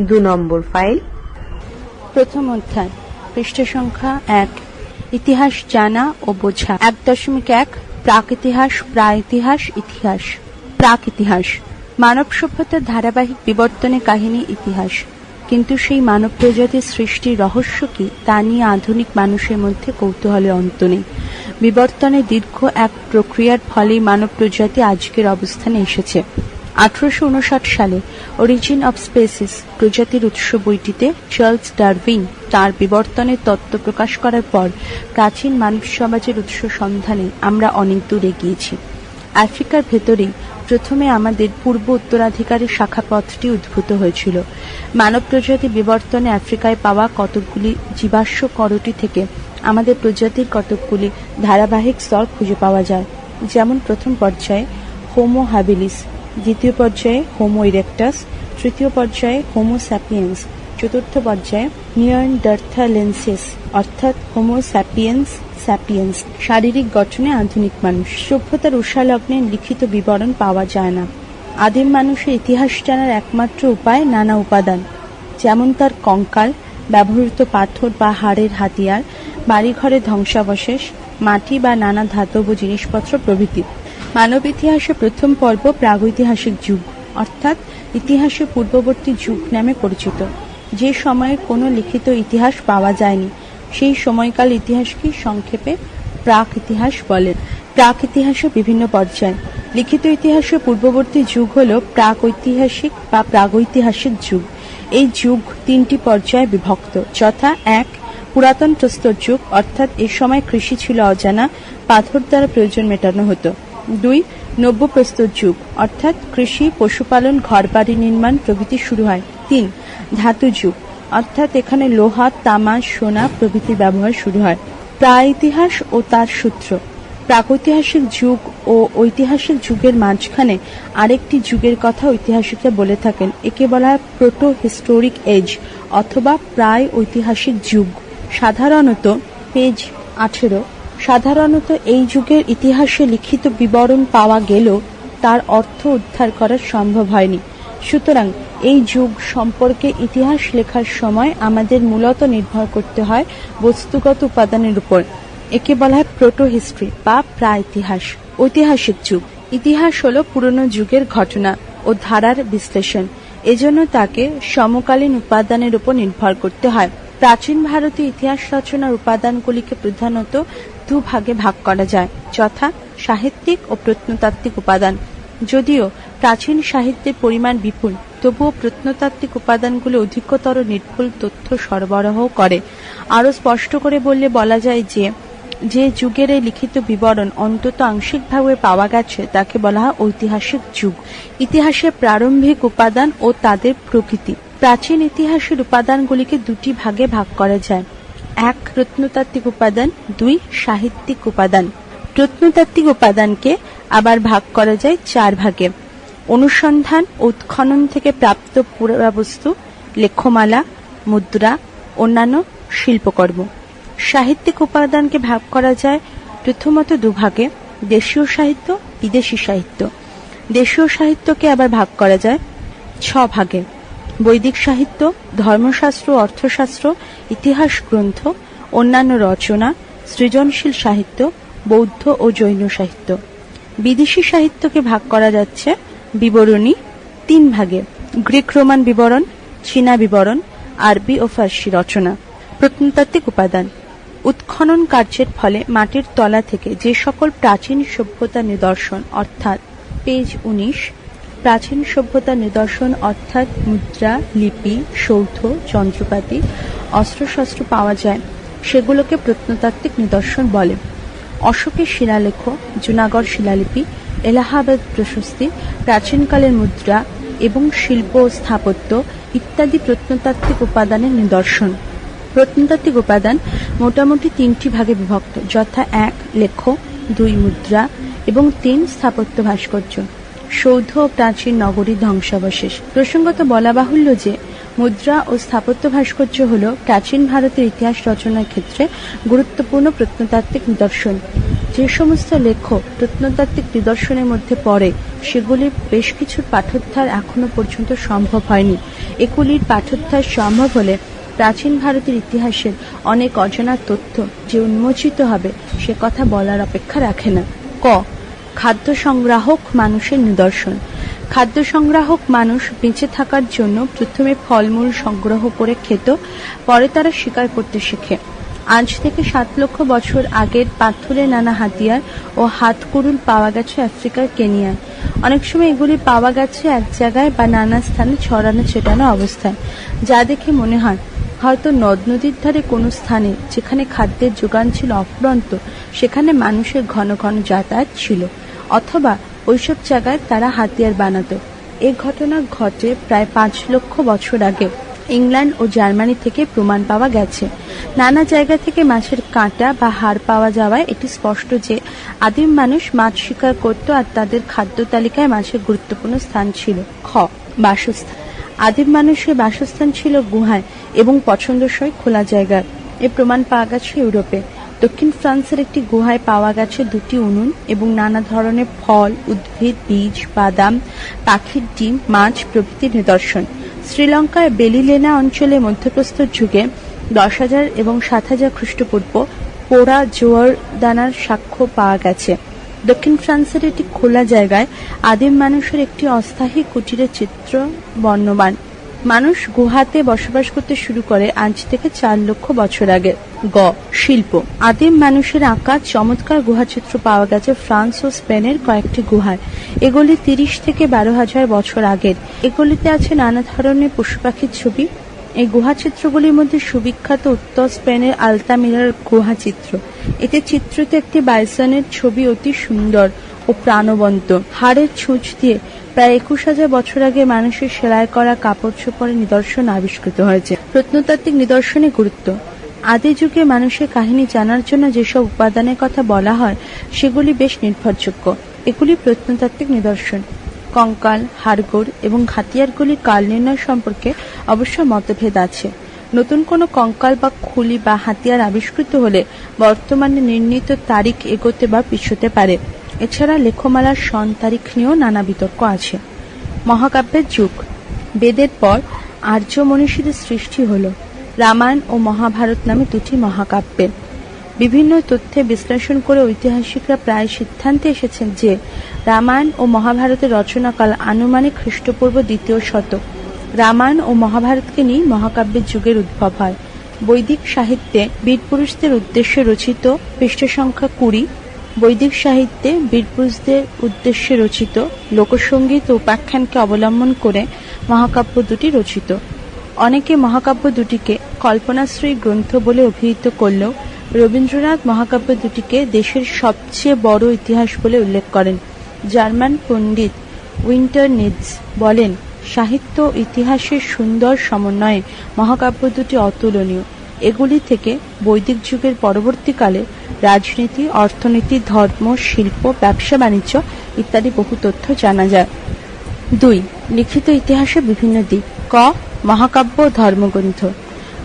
দু নম্বর ফাইল। প্রথম অধ্যায় পৃষ্ঠ সংখ্যা এক, ইতিহাস জানা ও বোঝা। এক দশমিক এক, প্রাক ইতিহাস, প্রায় ইতিহাস প্রাক ইতিহাস, মানব সভ্যতার ধারাবাহিক বিবর্তনের কাহিনী, ইতিহাস। কিন্তু সেই মানব প্রজাতির সৃষ্টির রহস্য কি, তা নিয়ে আধুনিক মানুষের মধ্যে কৌতূহলের অন্ত নেই। বিবর্তনে দীর্ঘ এক প্রক্রিয়ার ফলেই মানব প্রজাতি আজকের অবস্থানে এসেছে। আঠারোশো উনষাট সালে অরিজিন অব স্পেসিস প্রজাতির উৎস বইটিতে চার্লস ডারউইন তার বিবর্তনের তত্ত্ব প্রকাশ করার পর প্রাচীন মানব সমাজের উৎস সন্ধানে আমরা অনেক দূর এগিয়েছি আফ্রিকার ভেতরেই প্রথমে আমাদের পূর্ব উত্তরাধিকারের শাখাপথটি উদ্ভূত হয়েছিল। মানব প্রজাতি বিবর্তনে আফ্রিকায় পাওয়া কতকগুলি জীবাশ্ম করটি থেকে আমাদের প্রজাতির কতকগুলি ধারাবাহিক স্তর খুঁজে পাওয়া যায়। যেমন প্রথম পর্যায়ে হোমো হ্যাবিলিস দ্বিতীয় পর্যায়ে হোমো ইরেক্টাস তৃতীয় পর্যায়ে হোমো স্যাপিয়েন্স চতুর্থ পর্যায়ে নিয়ান্ডার্থালেন্সিস অর্থাৎ হোমো স্যাপিয়েন্স স্যাপিয়েন্স শারীরিক গঠনে আধুনিক মানুষ। সভ্যতার উষালগ্নে লিখিত বিবরণ পাওয়া যায় না। আদিম মানুষের ইতিহাস জানার একমাত্র উপায় নানা উপাদান, যেমন তার কঙ্কাল, ব্যবহৃত পাথর বা হাড়ের হাতিয়ার বাড়িঘরের ধ্বংসাবশেষ, মাটি বা নানা ধাতব জিনিসপত্র প্রভৃতি। মানব ইতিহাসে প্রথম পর্ব প্রাগৈতিহাসিক যুগ, অর্থাৎ ইতিহাসে পূর্ববর্তী যুগ নামে পরিচিত। যে সময়ে কোনো লিখিত ইতিহাস পাওয়া যায়নি, সেই সময়কাল ইতিহাসকে সংক্ষেপে প্রাক ইতিহাস বলেন প্রাক ইতিহাসে বিভিন্ন পর্যায়। লিখিত ইতিহাসে পূর্ববর্তী যুগ হল প্রাক ঐতিহাসিক বা প্রাগৈতিহাসিক যুগ। এই যুগ তিনটি পর্যায়ে বিভক্ত। যথা এক, পুরাতন প্রস্তর যুগ, অর্থাৎ এ সময় কৃষি ছিল অজানা, পাথর দ্বারা প্রয়োজন মেটানো হতো। দুই নব্য প্রস্তর যুগ, অর্থাৎ কৃষি, পশুপালন, ঘরবাড়ি নির্মাণ প্রভৃতি শুরু হয়। তিন, ধাতু যুগ, অর্থাৎ এখানে লোহা, তামা, সোনা প্রভৃতির ব্যবহার শুরু হয়। প্রায় ইতিহাস ও তার সূত্র। প্রাগৈতিহাসিক যুগ ও ঐতিহাসিক যুগের মাঝখানে আরেকটি যুগের কথা ঐতিহাসিকরা বলে থাকেন। একে বলা হয় প্রোটো হিস্টোরিক এজ, অথবা প্রায় ঐতিহাসিক যুগ। সাধারণত পেজ আঠেরো সাধারণত এই যুগের ইতিহাসে লিখিত বিবরণ পাওয়া গেলেও তার অর্থ উদ্ধার করা সম্ভব হয়নি। সুতরাং এই যুগ সম্পর্কে ইতিহাস লেখার সময় আমাদের মূলত নির্ভর করতে হয় বস্তুগত উপাদানের উপর। একে বলা হয় প্রোটো হিস্ট্রি বা প্রা ইতিহাস ঐতিহাসিক যুগ। ইতিহাস হল পুরনো যুগের ঘটনা ও ধারার বিশ্লেষণ। এজন্য তাকে সমকালীন উপাদানের উপর নির্ভর করতে হয়। প্রাচীন ভারতীয় ইতিহাস রচনার উপাদানগুলিকে প্রধানত দু ভাগে ভাগ করা যায়, যথা সাহিত্যিক ও প্রত্নতাত্ত্বিক উপাদান। যদিও প্রাচীন সাহিত্যের পরিমাণ বিপুল, তবুও প্রত্নতাত্ত্বিক উপাদানগুলো অধিকতর নির্ভুল তথ্য সরবরাহ করে। আরও স্পষ্ট করে বললে বলা যায় যে যে যুগের এই লিখিত বিবরণ অন্তত আংশিকভাবে পাওয়া গেছে, তাকে বলা হয় ঐতিহাসিক যুগ। ইতিহাসের প্রারম্ভিক উপাদান ও তাদের প্রকৃতি। প্রাচীন ইতিহাসের উপাদানগুলিকে দুটি ভাগে ভাগ করা যায়। এক, প্রত্নতাত্ত্বিক উপাদান। দুই, সাহিত্যিক উপাদান। প্রত্নতাত্ত্বিক উপাদানকে আবার ভাগ করা যায় চার ভাগে। অনুসন্ধান, উৎখনন থেকে প্রাপ্ত পুরাবস্তু, লেখমালা, মুদ্রা, অন্যান্য শিল্পকর্ম। সাহিত্যিক উপাদানকে ভাগ করা যায় প্রথমত দুভাগে, দেশীয় সাহিত্য, বিদেশি সাহিত্য। দেশীয় সাহিত্যকে আবার ভাগ করা যায় ছ ভাগে বৈদিক সাহিত্য, ধর্মশাস্ত্র, অর্থশাস্ত্র, ইতিহাস গ্রন্থ, অন্যান্য রচনা, সৃজনশীল সাহিত্য, বৌদ্ধ ও জৈন সাহিত্য। বিদেশি সাহিত্যকে ভাগ করা যাচ্ছে বিবরণী তিন ভাগে, গ্রিক রোমান বিবরণ, চীনা বিবরণ, আরবি ও ফার্সি রচনা। প্রত্নতাত্ত্বিক উপাদান। উৎখনন কার্যের ফলে মাটির তলা থেকে যে সকল প্রাচীন সভ্যতা নিদর্শন, অর্থাৎ পেজ উনিশ প্রাচীন সভ্যতা নিদর্শন অর্থাৎ মুদ্রা, লিপি, সৌধ, যন্ত্রপাতি, অস্ত্রশস্ত্র পাওয়া যায়। সেগুলোকে প্রত্নতাত্ত্বিক নিদর্শন বলে। অশোকের শিলালেখ, জুনাগড় শিলালিপি, এলাহাবাদ প্রশস্তি, প্রাচীনকালের মুদ্রা এবং শিল্প ও স্থাপত্য ইত্যাদি প্রত্নতাত্ত্বিক উপাদানের নিদর্শন। প্রত্নতাত্ত্বিক উপাদান মোটামুটি তিনটি ভাগে বিভক্ত, যথা এক, লেখ, দুই, মুদ্রা এবং তিন, স্থাপত্য ভাস্কর্য। সৌধ ও প্রাচীন নগরীর ধ্বংসাবশেষ। প্রসঙ্গত বলা বাহুল্য যে, মুদ্রা ও স্থাপত্য ভাস্কর্য হল প্রাচীন ভারতের ইতিহাস রচনার ক্ষেত্রে গুরুত্বপূর্ণ প্রত্নতাত্ত্বিক নিদর্শন। যে সমস্ত লেখ্য প্রত্নতাত্ত্বিক নিদর্শনের মধ্যে পড়ে, সেগুলির বেশ কিছু পাঠোদ্ধার এখনও পর্যন্ত সম্ভব হয়নি। এগুলির পাঠোদ্ধার সম্ভব হলে প্রাচীন ভারতের ইতিহাসের অনেক অজানা তথ্য যে উন্মোচিত হবে, সে কথা বলার অপেক্ষা রাখে না। ক খাদ্য সংগ্রাহক মানুষের নিদর্শন। খাদ্য সংগ্রাহক মানুষ বেঁচে থাকার জন্য প্রথমে ফলমূল সংগ্রহ করে খেত, পরে তারা শিকার করতে শেখে। আজ থেকে সাত লক্ষ বছর আগের পাথুরে নানা হাতিয়ার ও হাত হাতকুড়ুল পাওয়া গেছে আফ্রিকার কেনিয়ায়। অনেক সময় এগুলি পাওয়া গেছে এক জায়গায় বা নানা স্থানে ছড়ানো ছেটানো অবস্থায়। যা দেখে মনে হয় হয়তো নদ নদীর ধারে কোনো স্থানে যেখানে খাদ্যের যোগান ছিল অফুরন্ত, সেখানে মানুষের ঘন ঘন যাতায়াত ছিল, অথবা ওইসব জায়গায় তারা হাতিয়ার বানাতো। এ ঘটনা ঘটে প্রায় পাঁচ লক্ষ বছর আগে। ইংল্যান্ড ও জার্মানি থেকে প্রমাণ পাওয়া গেছে। নানা জায়গা থেকে মাছের কাঁটা বা হাড় পাওয়া যাওয়ায় এটি স্পষ্ট যে আদিম মানুষ মাছ শিকার করত আর তাদের খাদ্য তালিকায় মাছের গুরুত্বপূর্ণ স্থান ছিল। খ. বাসস্থান। আদিম মানুষের বাসস্থান ছিল গুহায়। এবং পছন্দসই খোলা জায়গায় এ প্রমাণ পাওয়া গেছে ইউরোপে। দক্ষিণ ফ্রান্সের একটি গুহায় পাওয়া গেছে দুটি উনুন এবং নানা ধরনের ফল, উদ্ভিদ, বীজ, বাদাম, পাখির ডিম, মাছ প্রভৃতির নিদর্শন। শ্রীলঙ্কার বেলিলেনা অঞ্চলে মধ্যপ্রস্তর যুগে দশ হাজার এবং সাত হাজার খ্রিস্টপূর্ব পোড়া জোয়ার দানার সাক্ষ্য পাওয়া গেছে। দক্ষিণ ফ্রান্সের একটি খোলা জায়গায় আদিম মানুষের একটি অস্থায়ী কুটিরের চিত্র বর্ণবান মানুষ গুহাতে বসবাস করতে শুরু করে আজ থেকে চার লক্ষ বছর আগে। গ, শিল্প। আদিম মানুষের আঁকা চমৎকার গুহাচিত্র পাওয়া গেছে ফ্রান্স ও স্পেনের কয়েকটি গুহায়। এগুলি তিরিশ থেকে বারো হাজার বছর আগের। এগুলিতে আছে নানা ধরনের পশু পাখির ছবি। এই গুহাচিত্রগুলির মধ্যে সুবিখ্যাত উত্তর স্পেনের আলতামিরার গুহাচিত্র। এতে চিত্রিত একটি বাইসনের ছবি অতি সুন্দর। ও প্রাণবন্ত। হাড়ের ছুঁচ দিয়ে প্রায় একুশ হাজার বছর আগে মানুষের সেলাই করা কাপড় চোপড়ের নিদর্শন আবিষ্কৃত হয়েছে। প্রত্নতাত্ত্বিক নিদর্শনে গুরুত্ব। আদি যুগে মানুষের কাহিনী জানার জন্য যেসব উপাদানের কথা বলা হয়, সেগুলি বেশ নির্ভরযোগ্য। এগুলি প্রত্নতাত্ত্বিক নিদর্শন। কঙ্কাল, হাড়গোড় এবং হাতিয়ারগুলির কাল নির্ণয় সম্পর্কে অবশ্য মতভেদ আছে। নতুন কোনো কঙ্কাল বা খুলি বা হাতিয়ার আবিষ্কৃত হলে বর্তমানে নির্ণীত তারিখ এগোতে বা পিছোতে পারে। এছাড়া লেখমালার সন তারিখ নিয়েও নানা বিতর্ক আছে। মহাকাব্যের যুগ। বেদের পর আর্য মনীষীদের সৃষ্টি হল। রামায়ণ ও মহাভারত নামে দুটি মহাকাব্যের বিভিন্ন তথ্যে বিশ্লেষণ করে ঐতিহাসিকরা প্রায় সিদ্ধান্তে এসেছেন যে রামায়ণ ও মহাভারতের রচনাকাল আনুমানিক খ্রিস্টপূর্ব দ্বিতীয় শতক। রামায়ণ ও মহাভারতকে নিয়ে মহাকাব্যের যুগের উদ্ভব হয়। বৈদিক সাহিত্যে বীরপুরুষদের উদ্দেশ্যে রচিত পৃষ্ঠ সংখ্যা কুড়ি বৈদিক সাহিত্যে বীরপুরুষদের উদ্দেশ্যে রচিত লোকসঙ্গীত ও উপাখ্যানকে অবলম্বন করে মহাকাব্য দুটি রচিত। অনেকে মহাকাব্য দুটিকে কল্পনাশ্রী গ্রন্থ বলে অভিহিত করলেও রবীন্দ্রনাথ মহাকাব্য দুটিকে দেশের সবচেয়ে বড় ইতিহাস বলে উল্লেখ করেন। জার্মান পণ্ডিত উইন্টার নিডস বলেন, সাহিত্য ইতিহাসের সুন্দর সমন্বয়ে মহাকাব্য দুটি অতুলনীয়। এগুলি থেকে বৈদিক যুগের পরবর্তীকালে রাজনীতি, অর্থনীতি, ধর্ম, শিল্প, ব্যবসা, বাণিজ্য ইত্যাদি বহু তথ্য জানা যায়। দুই, লিখিত ইতিহাসের বিভিন্ন দিক। ক, মহাকাব্য ধর্মগ্রন্থ।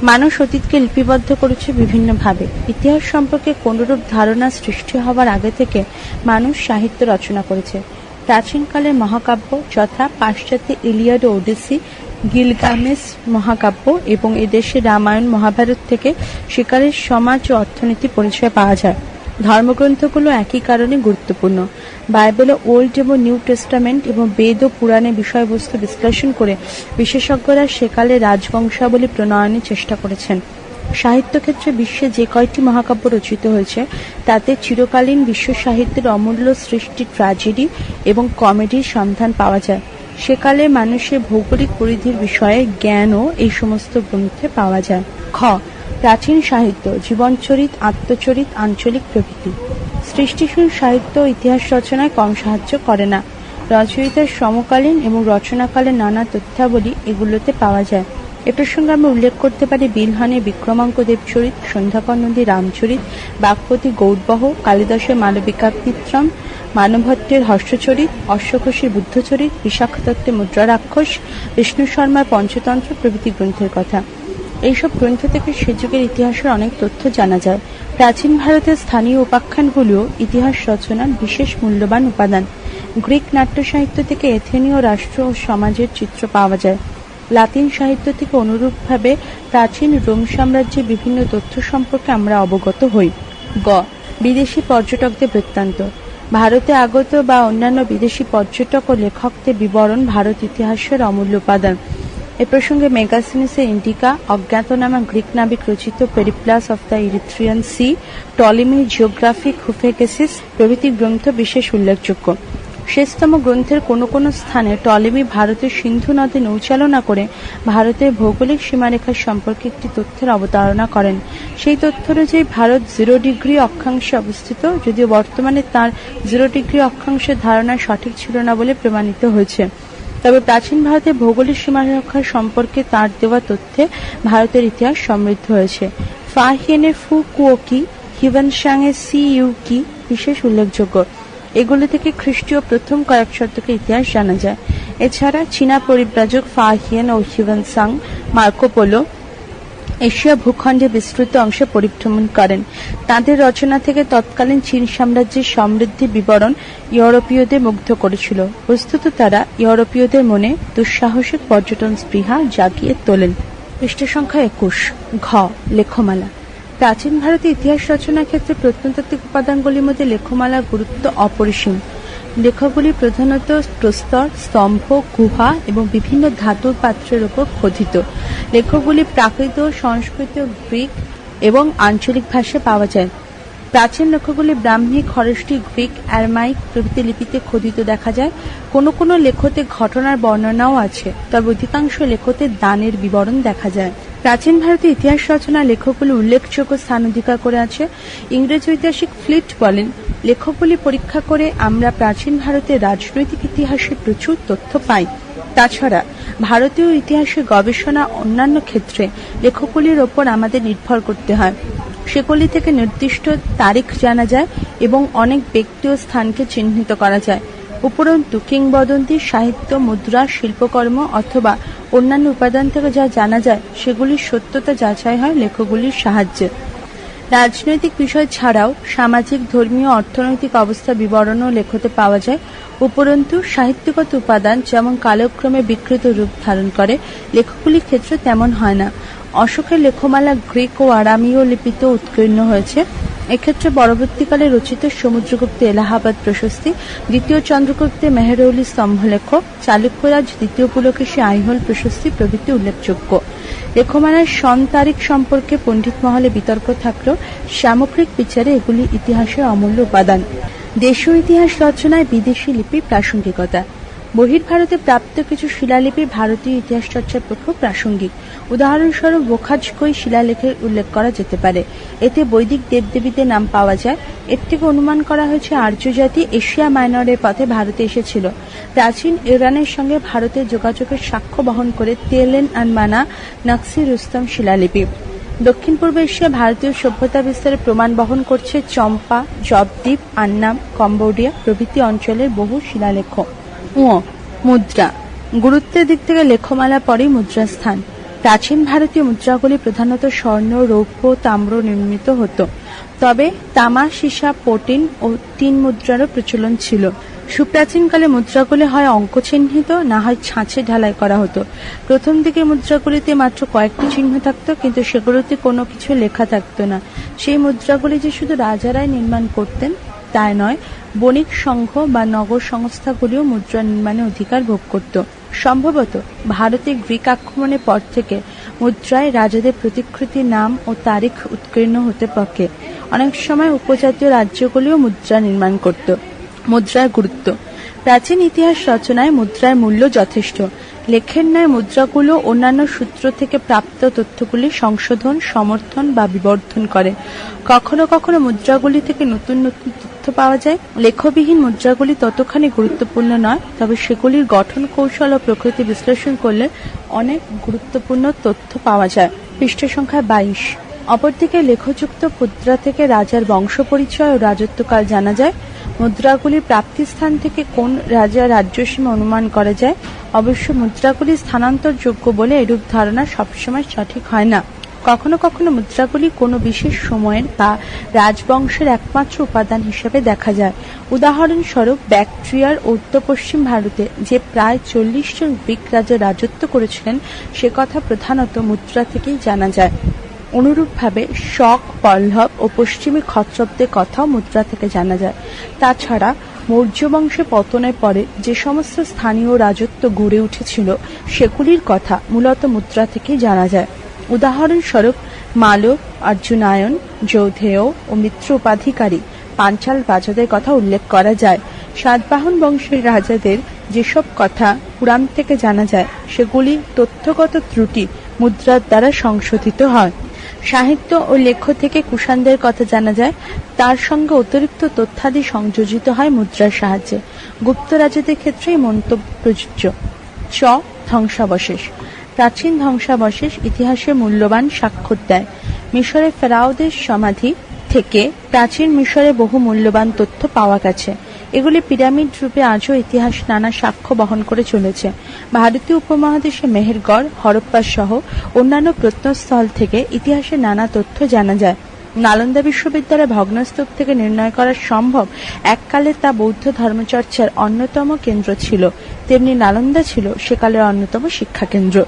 মানুষ অতীতকে লিপিবদ্ধ করেছে বিভিন্নভাবে। ইতিহাস সম্পর্কে কোনরূপ ধারণা সৃষ্টি হওয়ার আগে থেকে মানুষ সাহিত্য রচনা করেছে। প্রাচীনকালের মহাকাব্য, যথা পাশ্চাত্যে ইলিয়াড ও ওডিসি গিলগামেস মহাকাব্য এবং এদেশে রামায়ণ মহাভারত থেকে শিকারের সমাজ ও অর্থনীতি পরিচয় পাওয়া যায়। ধর্মগ্রন্থগুলো একই কারণে গুরুত্বপূর্ণ। বাইবেল ওল্ড এবং নিউ টেস্টামেন্ট এবং বেদ ও পুরাণের বিষয়বস্তু বিশ্লেষণ করে বিশেষজ্ঞরা সেকালে রাজবংশাবলী প্রণয়নের চেষ্টা করেছেন। সাহিত্যক্ষেত্রে বিশ্বে যে কয়টি মহাকাব্য রচিত হয়েছে, তাতে চিরকালীন বিশ্ব সাহিত্যের অমূল্য সৃষ্টি ট্র্যাজেডি এবং কমেডির সন্ধান পাওয়া যায়। সেকালে মানুষের ভৌগোলিক পরিধির বিষয়ে জ্ঞানও এই সমস্ত গ্রন্থে পাওয়া যায়। খ। প্রাচীন সাহিত্য, জীবনচরিত, আত্মচরিত, আঞ্চলিক প্রকৃতি সৃষ্টিশীল সাহিত্য ইতিহাস রচনায় কম সাহায্য করে না। রচয়িতার সমকালীন এবং রচনাকালের নানা তথ্যাবলী এগুলোতে পাওয়া যায়। এ প্রসঙ্গে আমরা উল্লেখ করতে পারি বিলহানে বিক্রমাঙ্ক দেবচরিত সন্ধ্যাকর নদী রামচরিত, বাগপতি গৌরবহ কালিদাসের মালবিকাগ্নিত্রম মানভট্টের হর্ষচরিত, অশ্বঘোষের বুদ্ধচরিত বিশাখ দত্তের মুদ্রা রাক্ষস বিষ্ণু শর্মার পঞ্চতন্ত্র প্রভৃতি গ্রন্থের কথা। এইসব গ্রন্থ থেকে সে যুগের ইতিহাসের অনেক তথ্য জানা যায়। প্রাচীন ভারতের স্থানীয় উপাখ্যানগুলিও ইতিহাস রচনার বিশেষ মূল্যবান উপাদান। গ্রিক নাট্য সাহিত্য থেকে এথেনীয় রাষ্ট্র ও সমাজের চিত্র পাওয়া যায়। লাতিন সাহিত্য থেকে অনুরূপভাবে প্রাচীন রোম সাম্রাজ্যের বিভিন্ন তথ্য সম্পর্কে আমরা অবগত হই। গ, বিদেশি পর্যটকদের বৃত্তান্ত। ভারতে আগত বা অন্যান্য বিদেশি পর্যটক ও লেখকদের বিবরণ ভারত ইতিহাসের অমূল্য উপাদান। এ প্রসঙ্গে মেগাসিনিসের ইন্ডিকা, অজ্ঞাতনামা গ্রিক নাবিক রচিত Periplus of the Erythraean Sea Ptolemy Geographic Hyphegesis প্রভৃতি গ্রন্থ বিশেষ উল্লেখযোগ্য। শেষতম গ্রন্থের কোনো কোনো স্থানে টলেমি ভারতের সিন্ধু নদে নৌচালনা করে ভারতের ভৌগোলিক সীমারেখা সম্পর্কে একটি তথ্যের অবতারণা করেন। সেই তথ্য অনুযায়ী ভারত জিরো ডিগ্রি অক্ষাংশে অবস্থিত, যদিও বর্তমানে তার জিরো ডিগ্রি অক্ষাংশের ধারণা সঠিক ছিল না বলে প্রমাণিত হয়েছে। তবে প্রাচীন ভারতের ভৌগোলিক সীমারেখার সম্পর্কে তার দেওয়া তথ্যে ভারতের ইতিহাস সমৃদ্ধ হয়েছে। ফাহিয়েনের ফু কুয়োকি হিভানসাংয়ের সি ইউকি বিশেষ উল্লেখযোগ্য। এগুলো থেকে খ্রিস্টীয় প্রথম কয়েক শতকের ইতিহাস জানা যায়। এছাড়া চীনা পরিব্রাজক ফাহিয়েন ও Hiuen Tsang Marco Polo Asia ভূখণ্ডে বিস্তৃত অংশে পরিভ্রমণ করেন। তাদের রচনা থেকে তৎকালীন চীন সাম্রাজ্যের সমৃদ্ধি বিবরণ ইউরোপীয়দের মুগ্ধ করেছিল। বস্তুত তারা ইউরোপীয়দের মনে দুঃসাহসিক পর্যটন স্পৃহা জাগিয়ে তোলেন। পৃষ্ঠ সংখ্যা একুশ, ঘ, লেখমালা। প্রাচীন ভারতের ইতিহাস রচনার ক্ষেত্রে প্রত্নতাত্ত্বিক উপাদানগুলির মধ্যে লেখমালার গুরুত্ব অপরিসীম। লেখকগুলি প্রধানত প্রস্তর, স্তম্ভ, গুহা এবং বিভিন্ন ধাতুর পাত্রের উপর খোদিত। লেখকগুলি প্রাকৃত, সংস্কৃত, গ্রিক এবং আঞ্চলিক ভাষায় পাওয়া যায়। প্রাচীন লেখকগুলি ব্রাহ্মী খরষ্টি গ্রিক, অ্যারমাইক প্রভৃতি লিপিতে খোদিত দেখা যায়। কোনো কোনো লেখতে ঘটনার বর্ণনাও আছে, তবে অধিকাংশ লেখতে দানের বিবরণ দেখা যায়। প্রাচীন ভারতের ইতিহাস রচনা লেখকগুলি উল্লেখযোগ্য স্থান অধিকার করে আছে। ইংরেজ ঐতিহাসিক ফ্লিট বলেন, লেখকগুলি পরীক্ষা করে আমরা প্রাচীন ভারতের রাজনৈতিক ইতিহাসে প্রচুর তথ্য পাই। তাছাড়া, ভারতীয় ইতিহাসের গবেষণা অন্যান্য ক্ষেত্রে লেখকগুলির ওপর আমাদের নির্ভর করতে হয়। সেগুলি থেকে নির্দিষ্ট তারিখ জানা যায় এবং অনেক ব্যক্তি ও স্থানকে চিহ্নিত করা যায়। উপরন্তু, কিংবদন্তি, সাহিত্য, মুদ্রা, শিল্পকর্ম অথবা অন্যান্য উপাদান থেকে যা জানা যায় সেগুলির সত্যতা যাচাই হয় লেখকগুলির সাহায্যে। রাজনৈতিক বিষয় ছাড়াও সামাজিক, ধর্মীয়, অর্থনৈতিক অবস্থা বিবরণও লেখতে পাওয়া যায়। উপরন্তু, সাহিত্যগত উপাদান যেমন কালক্রমে বিকৃত রূপ ধারণ করে, লেখকগুলির ক্ষেত্রে তেমন হয় না। অশোকের লেখমালা গ্রিক ও আরামীয় লিপিতে উৎকীর্ণ হয়েছে। এক্ষেত্রে পরবর্তীকালে রচিত সমুদ্রগুপ্ত এলাহাবাদ প্রশস্তি, দ্বিতীয় চন্দ্রগুপ্তের মেহরৌলি স্তম্ভলেখ চালুক্যরাজ দ্বিতীয় পুলকেশী আইহল প্রশস্তি প্রভৃতি উল্লেখযোগ্য। লেখমালার সন তারিখ সম্পর্কে পণ্ডিত মহলে বিতর্ক থাকলেও সামগ্রিক বিচারে এগুলি ইতিহাসের অমূল্য উপাদান। দেশীয় ইতিহাস রচনায় বিদেশি লিপির প্রাসঙ্গিকতা। বহির্ভারতে প্রাপ্ত কিছু শিলালিপি ভারতীয় ইতিহাস চর্চার পক্ষেও প্রাসঙ্গিক। উদাহরণস্বরূপ বোখাজকই শিলালেখের উল্লেখ করা যেতে পারে। এতে বৈদিক দেবদেবীদের নাম পাওয়া যায়। এর থেকে অনুমান করা হয়েছে আর্য জাতি এশিয়া মাইনরের পথে ভারতে এসেছিল। প্রাচীন ইরানের সঙ্গে ভারতের যোগাযোগের সাক্ষ্য বহন করে তেলেন আর মানা নকসি রুস্তম শিলালিপি। দক্ষিণ পূর্ব এশিয়া ভারতীয় সভ্যতা বিস্তারের প্রমাণ বহন করছে চম্পা, জবদ্বীপ, আন্নাম, কম্বোডিয়া প্রভৃতি অঞ্চলের বহু শিলালেখ। মুদ্রা। গুরুত্বের দিক থেকে লেখমালা পরেই মুদ্রাস্থান। প্রাচীন ভারতীয় মুদ্রাগুলি প্রধানত স্বর্ণ, রৌপ্য, তাম্র নির্মিত হতো। তবে তামা, সীসা, পটিন ও তিন মুদ্রারও প্রচলন ছিল। সুপ্রাচীনকালে মুদ্রাগুলি হয় অঙ্ক চিহ্নিত না হয় ছাঁচে ঢালাই করা হতো। প্রথম দিকের মুদ্রাগুলিতে মাত্র কয়েকটি চিহ্ন থাকতো, কিন্তু সেগুলোতে কোনো কিছু লেখা থাকতো না। সেই মুদ্রাগুলি যে শুধু রাজারাই নির্মাণ করতেন, তাই নয় বণিক সংঘ বা নগর সংস্থাগুলিও মুদ্রা নির্মাণে অধিকার ভোগ করত। সম্ভবত ভারতে গ্রিক আক্রমণের পর থেকে মুদ্রায় রাজাদের প্রতিকৃতি নাম ও তারিখ উৎকীর্ণ হতে পক্ষে অনেক সময় উপজাতীয় রাজ্যগুলিও মুদ্রা নির্মাণ করত। মুদ্রার গুরুত্ব। প্রাচীন ইতিহাস রচনায় মুদ্রার মূল্য যথেষ্ট। লেখের ন্যায় মুদ্রাগুলো অন্যান্য সূত্র থেকে প্রাপ্ত তথ্যগুলি সংশোধন, সমর্থন বা বিবর্ধন করে। কখনো কখনো মুদ্রাগুলি থেকে নতুন নতুন তথ্য পাওয়া যায়। লেখবিহীন মুদ্রাগুলি ততখানি গুরুত্বপূর্ণ নয়, তবে সেগুলির গঠন, কৌশল ও প্রকৃতি বিশ্লেষণ করলে অনেক গুরুত্বপূর্ণ তথ্য পাওয়া যায়। পৃষ্ঠ সংখ্যা বাইশ। অপরদিকে লেখযুক্ত মুদ্রা থেকে রাজার বংশ পরিচয় ও রাজত্বকাল জানা যায়। মুদ্রাগুলি প্রাপ্তিস্থান থেকে কোন রাজার রাজ্যসীমা অনুমান করা যায়? অবশ্য মুদ্রাগুলি স্থানান্তরযোগ্য বলে এরূপ ধারণা সবসময় সঠিক হয় না। কখনো কখনো মুদ্রাগুলি কোনো বিশেষ সময়ের বা রাজবংশের একমাত্র উপাদান হিসেবে দেখা যায়। উদাহরণস্বরূপ, ব্যাকট্রিয়ার উত্তর পশ্চিম ভারতে যে প্রায় চল্লিশ জন গ্রিক রাজা রাজত্ব করেছিলেন, সে কথা প্রধানত মুদ্রা থেকেই জানা যায়। অনুরূপভাবে শক পল্লব ও পশ্চিমী ক্ষত্রবদের কথাও মুদ্রা থেকে জানা যায়। তাছাড়া মৌর্য বংশে পতনের পরে যে সমস্ত স্থানীয় রাজত্ব গড়ে উঠেছিল, সেগুলির কথা মূলত মুদ্রা থেকেই জানা যায়। উদাহরণস্বরূপ, মালব, অর্জুনায়ন, যৌধেয় ও মিত্র উপাধিকারী পাঞ্চাল রাজাদের কথা উল্লেখ করা যায়। সাতবাহন বংশের রাজাদের যেসব কথা পুরাণ থেকে জানা যায়, সেগুলি তথ্যগত ত্রুটি মুদ্রার দ্বারা সংশোধিত হয়। সাহিত্য ও লেখ্য থেকে কুষাণদের কথা জানা যায়, তার সঙ্গে অতিরিক্ত তথ্যাদি সংযোজিত হয় মুদ্রার সাহায্যে। গুপ্ত রাজাদের ক্ষেত্রে মন্তব্য প্রযোজ্য। চ. ধ্বংসাবশেষ। প্রাচীন ধ্বংসাবশেষ ইতিহাসে মূল্যবান স্বাক্ষর দেয়। মিশরে ফেরাউদের সমাধি থেকে প্রাচীন মিশরে বহু মূল্যবান তথ্য পাওয়া গেছে। এগুলি পিরামিড রূপে আজও ইতিহাস নানা সাক্ষ্য বহন করে চলেছে। ভারতীয় উপমহাদেশে মেহেরগড় হরপ্পা সহ অন্যান্য প্রত্নস্থল থেকে ইতিহাসের নানা তথ্য জানা যায়। নালন্দা বিশ্ববিদ্যালয় ভগ্নস্তূপ থেকে নির্ণয় করা সম্ভব এককালে তা বৌদ্ধ ধর্মচর্চার অন্যতম কেন্দ্র ছিল। তেমনি নালন্দা ছিল সেকালের অন্যতম শিক্ষা কেন্দ্র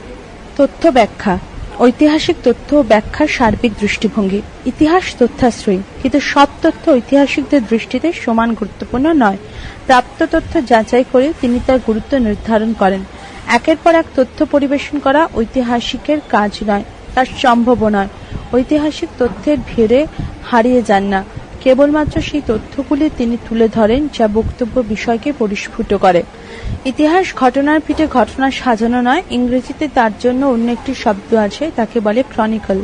তথ্য ব্যাখ্যা। ঐতিহাসিক তথ্য ও ব্যাখ্যার সার্বিক দৃষ্টিভঙ্গি। ইতিহাস তথ্যাশ্রয়ী। কিন্তু সব তথ্য ঐতিহাসিকদের দৃষ্টিতে সমান গুরুত্বপূর্ণ নয়। প্রাপ্ত তথ্য যাচাই করে তিনি তার গুরুত্ব নির্ধারণ করেন। একের পর এক তথ্য পরিবেশন করা ঐতিহাসিকের কাজ নয়, তার সম্ভব নয়। ঐতিহাসিক তথ্যের ভিড়ে হারিয়ে যান না। কেবলমাত্র সেই তথ্যগুলি তিনি তুলে ধরেন যা বক্তব্য বিষয়কে পরিস্ফুট করে। ইতিহাস ঘটনার পিঠে ঘটনা সাজানো নয়, ইংরেজিতে তার জন্য অন্য একটি শব্দ আছে, তাকে বলে ক্রনিকল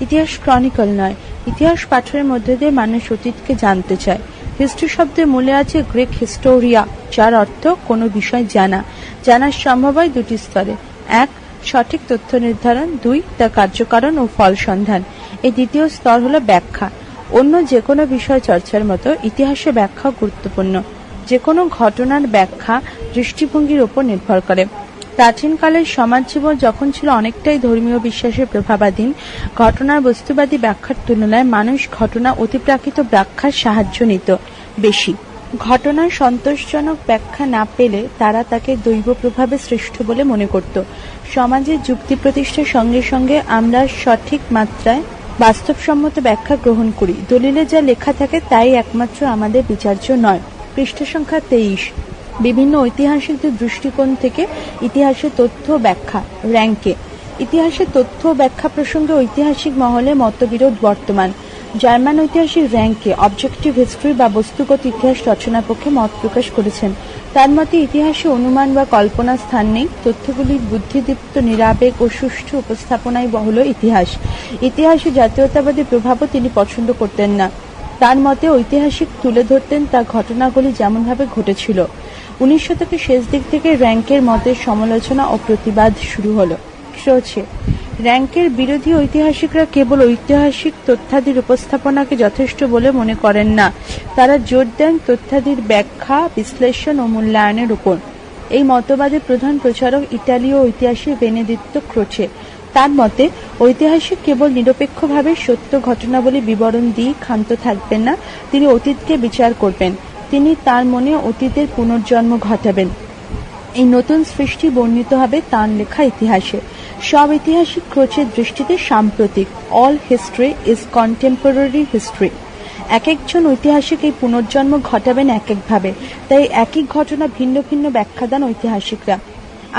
ইতিহাস ক্রনিকল নয়, ইতিহাস পাঠের মধ্যে দিয়ে মানুষ অতীতকে জানতে চায়। হিস্ট্রি শব্দের মূলে আছে গ্রিক হিস্টোরিয়া, যার অর্থ কোনো বিষয় জানা। জানার সম্ভব হয় দুটি স্তরে। এক, সঠিক তথ্য নির্ধারণ। দুই, তার কার্যকারণ ও ফল সন্ধান। এই দ্বিতীয় স্তর হলো ব্যাখ্যা। অন্য যে কোনো বিষয় চর্চার মতো ইতিহাসে ব্যাখ্যা গুরুত্বপূর্ণ। যে কোনো ঘটনার ব্যাখ্যা দৃষ্টিভঙ্গির উপর নির্ভর করে। প্রাচীনকালের সমাজ জীবন যখন ছিল অনেকটাই ধর্মীয় বিশ্বাসের প্রভাবাধীন, ঘটনার বস্তুবাদী ব্যাখ্যার তুলনায় মানুষ ঘটনা অতিপ্রাকৃত ব্যাখ্যার সাহায্য নিত বেশি। ঘটনার সন্তোষজনক ব্যাখ্যা না পেলে তারা তাকে দৈব প্রভাবে শ্রেষ্ঠ বলে মনে করত। সমাজের যুক্তি প্রতিষ্ঠার সঙ্গে সঙ্গে আমরা সঠিক মাত্রায় বাস্তবসম্মত ব্যাখ্যা গ্রহণ করি। দলিলে যা লেখা থাকে তাই একমাত্র আমাদের বিচার্য নয়। পৃষ্ঠ সংখ্যা তেইশ। বিভিন্ন ঐতিহাসিকদের দৃষ্টিকোণ থেকে ইতিহাসের তথ্য ব্যাখ্যা র্যাঙ্কে। ইতিহাসের তথ্য ব্যাখ্যা প্রসঙ্গে ঐতিহাসিক মহলে মতবিরোধ বর্তমান। জার্মান ঐতিহাসিক র্যাঙ্কে অবজেক্টিভ হিস্ট্রি বা বস্তুগত ইতিহাস রচনার পক্ষে মত প্রকাশ করেছেন। তার মতে, ইতিহাসে অনুমান বা কল্পনা স্থান নেই। তথ্যগুলির বুদ্ধিদীপ্ত, নিরাবেগ ও সুষ্ঠু উপস্থাপনাই হল ইতিহাস। ইতিহাসে জাতীয়তাবাদী প্রভাবও তিনি পছন্দ করতেন না। তার মতে ঐতিহাসিক তুলে ধরতেন তা ঘটনাগুলি যেমনভাবে ঘটেছিল। উনিশ শতকের শেষ দিক থেকে র্যাঙ্কের মতের সমালোচনা ও প্রতিবাদ শুরু হলো। র্যাঙ্কের বিরোধী ঐতিহাসিকরা কেবল ঐতিহাসিক তথ্যাদির উপস্থাপনাকে যথেষ্ট বলে মনে করেন না। তারা জোর দেন তথ্যাদির ব্যাখ্যা, বিশ্লেষণ ও মূল্যায়নের উপর। এই মতবাদের প্রধান প্রচারক ইতালীয় ঐতিহাসিক বেনেদিত্ত ক্রোচে তার মতে, ঐতিহাসিক কেবল নিরপেক্ষভাবে সত্য ঘটনাবলী বিবরণ দিয়ে ক্ষান্ত থাকবেন না, তিনি অতীতকে বিচার করবেন। তিনি তার মনে অতীতের পুনর্জন্ম ঘটাবেন। এই নতুন সৃষ্টি বর্ণিত হবে তাঁর লেখা ইতিহাসে। সব ঐতিহাসিক ক্রোচের দৃষ্টিতে সাম্প্রতিক। All history is contemporary history এক একজন ঐতিহাসিক এই পুনর্জন্ম ঘটাবেন এক একভাবে তাই একই ঘটনা ভিন্ন ভিন্ন ব্যাখ্যা দেন ঐতিহাসিকরা।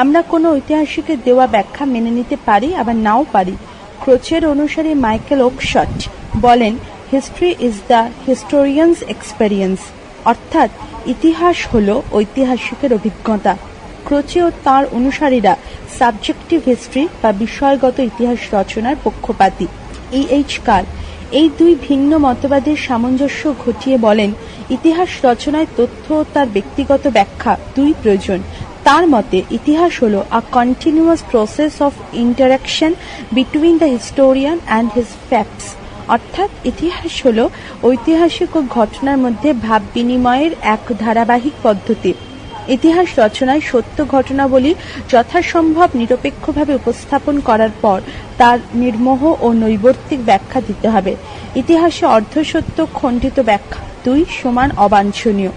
আমরা কোনো ঐতিহাসিকের দেওয়া ব্যাখ্যা মেনে নিতে পারি, আবার নাও পারি। ক্রোচের অনুসারী মাইকেল ওকশট বলেন history is the historian's experience অর্থাৎ, ইতিহাস হল ঐতিহাসিকের অভিজ্ঞতা। ক্রোচে ও তাঁর অনুসারীরা সাবজেক্টিভ হিস্ট্রি বা বিষয়গত ইতিহাস রচনার পক্ষপাতী। ই এইচ কার, এই দুই ভিন্ন মতবাদের সামঞ্জস্য ঘটিয়ে বলেন, ইতিহাস রচনায় তথ্য ও তার ব্যক্তিগত ব্যাখ্যা দুই প্রয়োজন। তার মতে, ইতিহাস হল a continuous process of interaction between the historian and his facts অর্থাৎ, ইতিহাস হল ঐতিহাসিক ও ঘটনার মধ্যে ভাব বিনিময়ের এক ধারাবাহিক পদ্ধতি। ইতিহাস রচনায় সত্য ঘটনাবলী যথাসম্ভব নিরপেক্ষভাবে উপস্থাপন করার পর তার নির্মোহ ও নৈবর্তিক ব্যাখ্যা দিতে হবে। ইতিহাসে অর্ধসত্য খণ্ডিত ব্যাখ্যা দুই সমান অবাঞ্ছনীয়।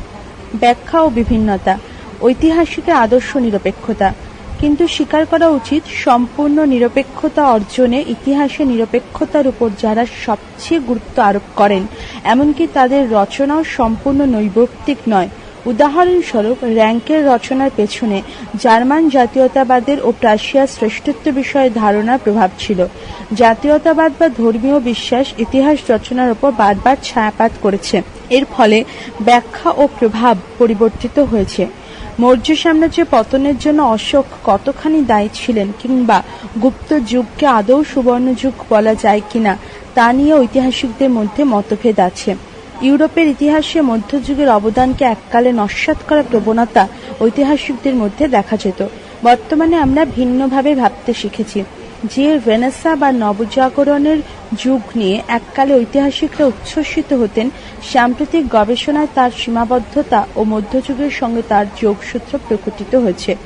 ব্যাখ্যা ও বিভিন্নতা। ঐতিহাসিকের আদর্শ নিরপেক্ষতা। কিন্তু স্বীকার করা উচিত, সম্পূর্ণ নিরপেক্ষতা অর্জনে ইতিহাসে নিরপেক্ষতার উপর যারা সবচেয়ে গুরুত্ব আরোপ করেন, এমনকি তাদের রচনাও সম্পূর্ণ নৈবর্তিক নয়। উদাহরণস্বরূপ, র্যাঙ্কের রচনার পেছনে জার্মান জাতীয়তাবাদের ও প্রাশিয়ার শ্রেষ্ঠত্ব বিষয়ে ধারণার প্রভাব ছিল। জাতীয়তাবাদ বা ধর্মীয় বিশ্বাস ইতিহাস রচনার উপর বারবার ছায়াপাত করেছে। এর ফলে ব্যাখ্যা ও প্রভাব পরিবর্তিত হয়েছে। মৌর্য সাম্রাজ্যের পতনের জন্য অশোক কতখানি দায়ী ছিলেন কিংবা গুপ্ত যুগকে আদৌ সুবর্ণ যুগ বলা যায় কিনা, তা নিয়ে ঐতিহাসিকদের মধ্যে মতভেদ আছে। ইউরোপের ইতিহাসে মধ্যযুগের অবদানকে এককালে নস্বাত করার প্রবণতা ঐতিহাসিকদের মধ্যে দেখা যেত। বর্তমানে আমরা ভিন্নভাবে ভাবতে শিখেছি। যে রেনেসা বা নবজাগরণের যুগ নিয়ে এককালে ঐতিহাসিকরা উচ্ছ্বসিত হতেন, সাম্প্রতিক গবেষণায় তার সীমাবদ্ধতা ও মধ্যযুগের সঙ্গে তার যোগসূত্র প্রকটিত হয়েছে।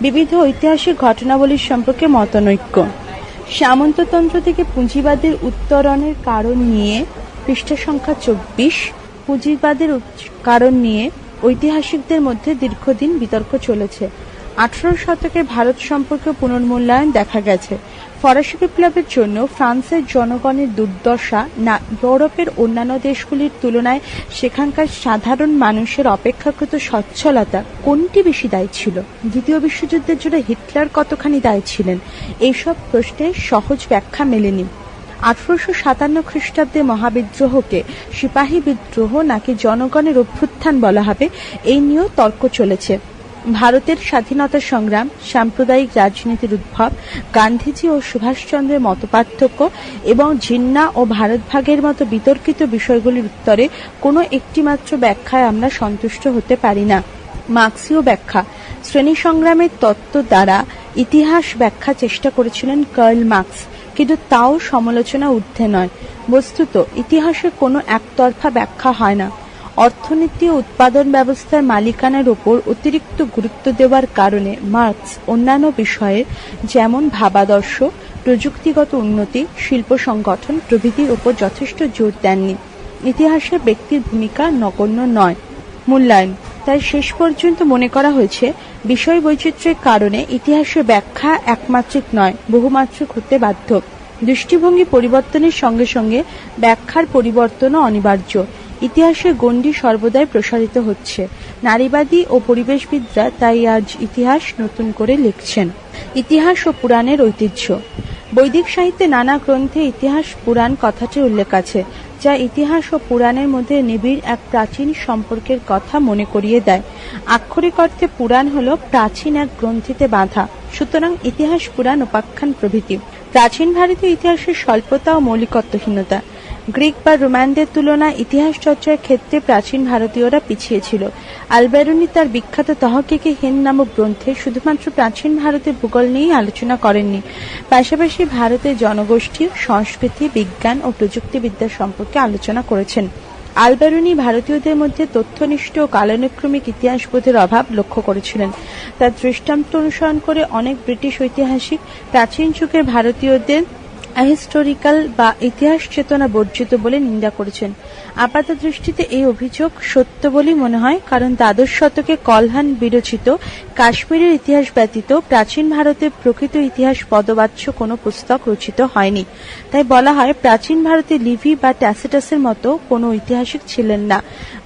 বিবিধ ঐতিহাসিক ঘটনাবলীর সম্পর্কে মতনৈক্য। সামন্ততন্ত্র থেকে পুঁজিবাদের উত্তরণের কারণ নিয়ে পৃষ্ঠা সংখ্যা চব্বিশ, পুঁজিবাদের কারণ নিয়ে ঐতিহাসিকদের মধ্যে দীর্ঘদিন বিতর্ক চলেছে। আঠারো শতকের ভারত সম্পর্কে পুনর্মূল্যায়ন দেখা গেছে। ফরাসি বিপ্লবের জন্য ফ্রান্সের জনগণের দুর্দশা না, ইউরোপের অন্যান্য দেশগুলির তুলনায় সেখানকার সাধারণ মানুষের অপেক্ষাকৃত সচ্ছলতা কোনটি বেশি দায়ী ছিল? দ্বিতীয় বিশ্বযুদ্ধের জন্য হিটলার কতখানি দায়ী ছিলেন? এইসব প্রশ্নের সহজ ব্যাখ্যা মেলেনি। আঠারোশো সাতান্ন খ্রিস্টাব্দে মহাবিদ্রোহকে সিপাহী বিদ্রোহ নাকি জনগণের অভ্যুত্থান বলা হবে, এই নিয়েও তর্ক চলেছে। ভারতের স্বাধীনতা সংগ্রাম, সাম্প্রদায়িক রাজনীতির উদ্ভব, গান্ধীজি ও সুভাষচন্দ্রের মতপার্থক্য এবং জিন্না ও ভারতভাগের মতো বিতর্কিত বিষয়গুলির উত্তরে কোনো একটিমাত্র ব্যাখ্যায় আমরা সন্তুষ্ট হতে পারি না। মার্ক্সীয় ব্যাখ্যা, শ্রেণি সংগ্রামের তত্ত্ব দ্বারা ইতিহাস ব্যাখ্যা চেষ্টা করেছিলেন কার্ল মার্কস, কিন্তু তাও সমালোচনা ঊর্ধ্বে নয়। বস্তুত, ইতিহাসে কোনো একতরফা ব্যাখ্যা হয় না। অর্থনীতি ও উৎপাদন ব্যবস্থার মালিকানার ওপর অতিরিক্ত গুরুত্ব দেওয়ার কারণে মার্কস অন্যান্য বিষয়ে যেমন ভাবাদর্শ, প্রযুক্তিগত উন্নতি, শিল্প সংগঠন প্রভৃতির ওপর যথেষ্ট জোর দেননি। ইতিহাসে ব্যক্তির ভূমিকা নগণ্য নয়। মূল্যায়ন। তাই শেষ পর্যন্ত মনে করা হয়েছে বিষয় বৈচিত্র্যের কারণে ইতিহাসের ব্যাখ্যা একমাত্রিক নয়, বহুমাত্রিক হতে বাধ্য। দৃষ্টিভঙ্গি পরিবর্তনের সঙ্গে সঙ্গে ব্যাখ্যার পরিবর্তনও অনিবার্য। ইতিহাসের গণ্ডি সর্বদাই প্রসারিত হচ্ছে। নারীবাদী ও পরিবেশবিদরা তাই আজ ইতিহাস নতুন করে লিখছেন। ইতিহাস ও পুরাণের ঐতিহ্য। বৈদিক সাহিত্যে নানা গ্রন্থে ইতিহাস, পুরাণ কথাটি উল্লেখ আছে, যা ইতিহাস ও পুরাণের মধ্যে নিবিড় এক প্রাচীন সম্পর্কের কথা মনে করিয়ে দেয়। আক্ষরিক অর্থে পুরাণ হল প্রাচীন এক গ্রন্থিতে বাঁধা, সুতরাং ইতিহাস, পুরাণ উপাখ্যান প্রভৃতি। প্রাচীন ভারতীয় ইতিহাসের স্বল্পতা ও মৌলিকত্বহীনতা। গ্রিক বা রোমানদের তুলনায় ইতিহাস চর্চার ক্ষেত্রে প্রাচীন ভারতীয়রা পিছিয়ে ছিল। আলবেরুনি তার বিখ্যাত তহকিকে হিন নামক গ্রন্থে শুধুমাত্র প্রাচীন ভারতের ভূগোল নিয়েই আলোচনা করেননি। পাশাপাশি ভারতের জনগোষ্ঠী, সংস্কৃতি, বিজ্ঞান ও প্রযুক্তিবিদ্যা সম্পর্কে আলোচনা করেছেন। আলবেরুনি ভারতীয়দের মধ্যে তথ্যনিষ্ঠ ও কালানুক্রমিক ইতিহাসবোধের অভাব লক্ষ্য করেছিলেন। তার দৃষ্টান্ত অনুসরণ করে অনেক ব্রিটিশ ঐতিহাসিক প্রাচীন যুগের ভারতীয়দের অ্যাহিস্টোরিক্যাল বা ইতিহাস চেতনা বর্জিত বলে নিন্দা করেছেন। আপাত দৃষ্টিতে এই অভিযোগ সত্য বলেই মনে হয়, কারণ দ্বাদশ শতকে কলহান বিরচিত, কাশ্মীরের ইতিহাস ব্যতীত প্রাচীন ভারতের প্রকৃত ইতিহাস পদবাচ্য কোনো পুস্তক রচিত হয়নি। তাই বলা হয়, প্রাচীন ভারতে লিভি বা ট্যাসিটাসের মতো কোনো ঐতিহাসিক ছিলেন না।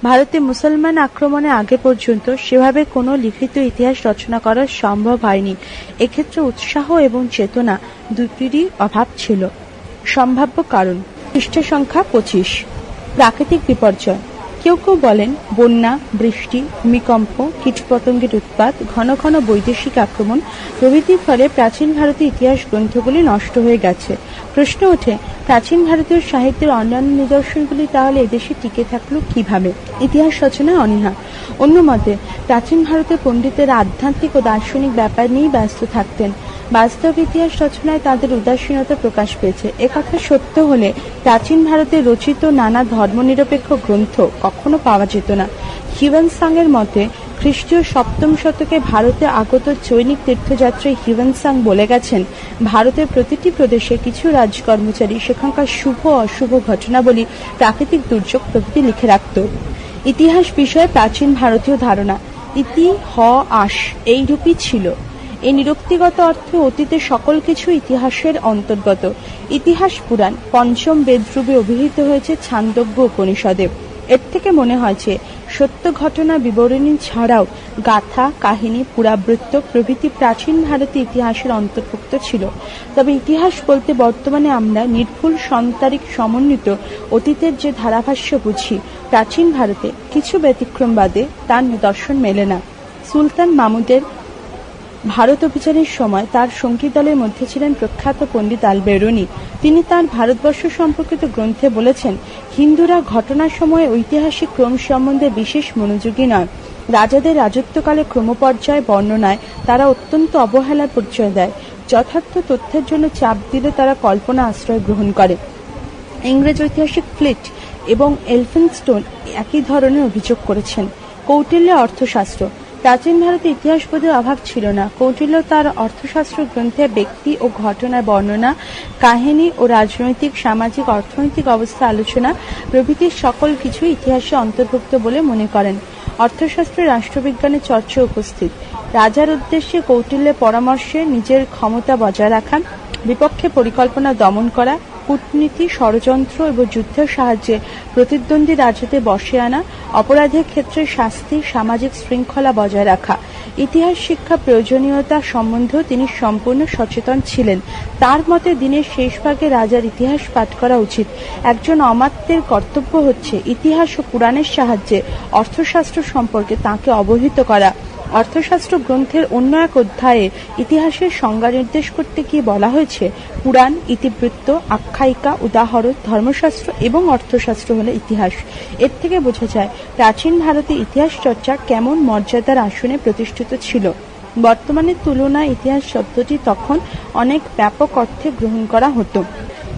ভারতে মুসলমান আক্রমণের আগে পর্যন্ত সেভাবে কোনো লিখিত ইতিহাস রচনা করা সম্ভব হয়নি। এক্ষেত্রে উৎসাহ এবং চেতনা দুটিরই অভাব ছিল। সম্ভাব্য কারণ। পৃষ্ঠ সংখ্যা পঁচিশ। প্রাকৃতিক বিপর্যয়। কেউ কেউ বলেন বন্যা, বৃষ্টি, ভূমিকম্প, কীটপতঙ্গের উৎপাত, ঘন ঘন বৈদেশিক আক্রমণ প্রভৃতির ফলে প্রাচীন ভারতীয় ইতিহাস গ্রন্থগুলি নষ্ট হয়ে গেছে। প্রশ্ন ওঠে, প্রাচীন ভারতীয় সাহিত্যের অন্যান্য নিদর্শনগুলি তাহলে এদেশে টিকে থাকল কীভাবে? ইতিহাস রচনায় অনীহা। অন্য মতে, প্রাচীন ভারতের পণ্ডিতেরা আধ্যাত্মিক ও দার্শনিক ব্যাপার নিয়েই ব্যস্ত থাকতেন। বাস্তব ইতিহাস রচনায় তাদের উদাসীনতা প্রকাশ পেয়েছে। একথা সত্য হলে প্রাচীন ভারতে রচিত নানা ধর্মনিরপেক্ষ গ্রন্থ কখনো পাওয়া যেত না। হিউয়েন সাংয়ের মতে, খ্রিস্টীয় সপ্তম শতকে ভারতে আগত চৈনিক তীর্থযাত্রী হিউয়েন সাং বলে গেছেন, ভারতের প্রতিটি প্রদেশে কিছু রাজকর্মচারী সেখানকার শুভ অশুভ ঘটনাবলী প্রাকৃতিক দুর্যোগ প্রভৃতি লিখে রাখত। ইতিহাস বিষয়ে প্রাচীন ভারতীয় ধারণা। ইতি, হ, আস এইরূপই ছিল। এই নিরক্তিগত অর্থে অতীতে সকল কিছু ইতিহাসের অন্তর্গত। ইতিহাস পুরাণ পঞ্চম বেদরূপে অভিহিত হয়েছে ছান্দোগ্য উপনিষদে। এর থেকে মনে হয়েছে সত্য ঘটনা বিবরণী ছাড়াও গাথা, কাহিনী, পুরাবৃত্ত প্রভৃতি প্রাচীন ভারতীয় ইতিহাসের অন্তর্ভুক্ত ছিল। তবে ইতিহাস বলতে বর্তমানে আমরা নির্ভুল, সন্তারিক, সমন্বিত অতীতের যে ধারাভাষ্য বুঝি, প্রাচীন ভারতে কিছু ব্যতিক্রম বাদে তার নিদর্শন মেলে না। সুলতান মামুদের ভারত অভিযানের সময় তার সঙ্গী দলের মধ্যে ছিলেন প্রখ্যাত পণ্ডিত আল বেরুনি তিনি তার ভারতবর্ষ সম্পর্কিত গ্রন্থে বলেছেন, হিন্দুরা ঘটনার সময় ঐতিহাসিক ক্রম সম্বন্ধে বিশেষ মনোযোগী নয়। রাজাদের রাজত্বকালে ক্রমপর্যায় বর্ণনায় তারা অত্যন্ত অবহেলার পরিচয় দেয়। যথার্থ তথ্যের জন্য চাপ দিলে তারা কল্পনা আশ্রয় গ্রহণ করে। ইংরেজ ঐতিহাসিক ফ্লিট এবং এলফিনস্টোন একই ধরনের অভিযোগ করেছেন। কৌটিল্য অর্থশাস্ত্র। প্রাচীন ভারতে ইতিহাস বোধের অভাব ছিল না। কৌটিল্য তার অর্থশাস্ত্র গ্রন্থে ব্যক্তি ও ঘটনার বর্ণনা, কাহিনী ও রাজনৈতিক, সামাজিক, অর্থনৈতিক অবস্থা আলোচনা প্রভৃতি সকল কিছু ইতিহাসে অন্তর্ভুক্ত বলে মনে করেন। অর্থশাস্ত্রে রাষ্ট্রবিজ্ঞানের চর্চা উপস্থিত। রাজার উদ্দেশ্যে কৌটিল্যের পরামর্শে নিজের ক্ষমতা বজায় রাখা, বিপক্ষে পরিকল্পনা দমন করা কূটনীতি, ষড়যন্ত্র এবং যুদ্ধের সাহায্যে প্রতিদ্বন্দ্বী রাজ্যতে বসে আনা, অপরাধের ক্ষেত্রে শাস্তি, সামাজিক শৃঙ্খলা বজায় রাখা। ইতিহাস, শিক্ষা, প্রয়োজনীয়তা সম্বন্ধেও তিনি সম্পূর্ণ সচেতন ছিলেন। তার মতে, দিনের শেষ ভাগে রাজার ইতিহাস পাঠ করা উচিত। একজন অমাত্যের কর্তব্য হচ্ছে ইতিহাস ও পুরাণের সাহায্যে অর্থশাস্ত্র সম্পর্কে তাকে অবহিত করা। অর্থশাস্ত্র গ্রন্থের অন্য এক অধ্যায়ে ইতিহাসের সংজ্ঞা নির্দেশ করতে গিয়ে বলা হয়েছে? পুরাণ, ইতিবৃত্ত, আখ্যায়িকা, উদাহরণ, ধর্মশাস্ত্র এবং অর্থশাস্ত্র হলো ইতিহাস। এর থেকে বোঝা যায়, প্রাচীন ভারতে ইতিহাস চর্চা কেমন মর্যাদার আসনে প্রতিষ্ঠিত ছিল। বর্তমানের তুলনায় ইতিহাস শব্দটি তখন অনেক ব্যাপক অর্থে গ্রহণ করা হতো।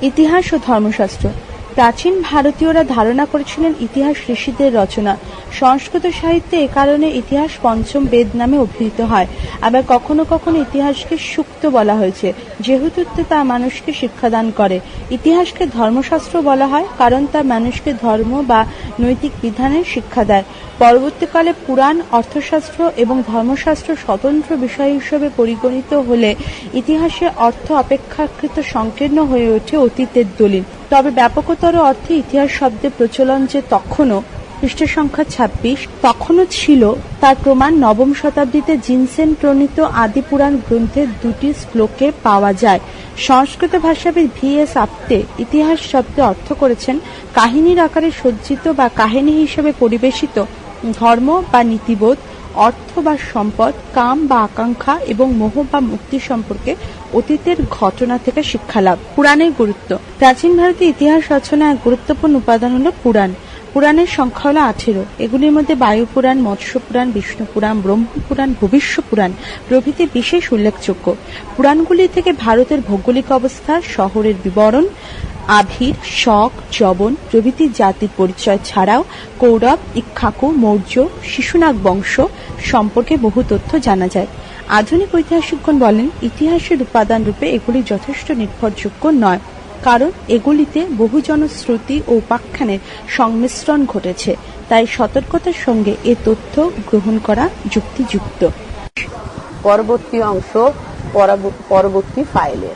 ইতিহাস ও ধর্মশাস্ত্র প্রাচীন ভারতীয়রা ধারণা করেছিলেন ইতিহাস ঋষিদের রচনা। সংস্কৃত সাহিত্যে এ কারণে ইতিহাস পঞ্চম বেদ নামে অভিহিত হয়। আবার কখনো কখনো ইতিহাসকে সুক্ত বলা হয়েছে। যেহেতু তা মানুষকে শিক্ষাদান করে। ইতিহাসকে ধর্মশাস্ত্র বলা হয়, কারণ তা মানুষকে ধর্ম বা নৈতিক বিধানের শিক্ষা দেয়। পরবর্তীকালে পুরাণ, অর্থশাস্ত্র এবং ধর্মশাস্ত্র স্বতন্ত্র বিষয় হিসেবে পরিগণিত হলে ইতিহাসে অর্থ অপেক্ষাকৃত সংকীর্ণ হয়ে ওঠে অতীতের দলিল। তবে ব্যাপকতর অর্থে ইতিহাস শব্দের প্রচলন যে তখনও পৃষ্ঠ সংখ্যা ছাব্বিশ, তখনও ছিল তার প্রমাণ নবম শতাব্দীতে জিনসেন প্রণীত আদিপুরাণ গ্রন্থের দুটি শ্লোকে পাওয়া যায়। সংস্কৃত ভাষাবিদ ভি এস আপ্তে ইতিহাস শব্দে অর্থ করেছেন কাহিনীর আকারে সজ্জিত বা কাহিনী হিসেবে পরিবেশিত ধর্ম বা নীতিবোধ অর্থ বা সম্পদ, কাম বা আকাঙ্ক্ষা এবং মোহ বা মুক্তি সম্পর্কে অতীতের ঘটনা থেকে শিক্ষা লাভ পুরাণের গুরুত্ব। প্রাচীন ভারতীয় ইতিহাস রচনা এক গুরুত্বপূর্ণ উপাদান হল পুরাণ। পুরাণের সংখ্যা হলো আঠেরো। এগুলির মধ্যে বায়ু পুরাণ, মৎস্য পুরাণ, বিষ্ণু পুরাণ, ব্রহ্ম পুরাণ ভবিষ্য পুরাণ প্রভৃতি বিশেষ উল্লেখযোগ্য। পুরাণগুলি থেকে ভারতের ভৌগোলিক অবস্থা, শহরের বিবরণ আভির শক জবন প্রভৃতি জাতির পরিচয় ছাড়াও কৌরব, ইক্ষাকু, মৌর্য, শিশুনাগ বংশ সম্পর্কে বহু তথ্য জানা যায়। আধুনিক ঐতিহাসিকগণ বলেন, ইতিহাসের উপাদান রূপে এগুলি যথেষ্ট নির্ভরযোগ্য নয়। কারণ এগুলিতে বহু জনশ্রুতি ও উপাখ্যানের সংমিশ্রণ ঘটেছে, তাই সতর্কতার সঙ্গে এ তথ্য গ্রহণ করা যুক্তিযুক্ত। পরবর্তী অংশ পরবর্তী ফাইলে।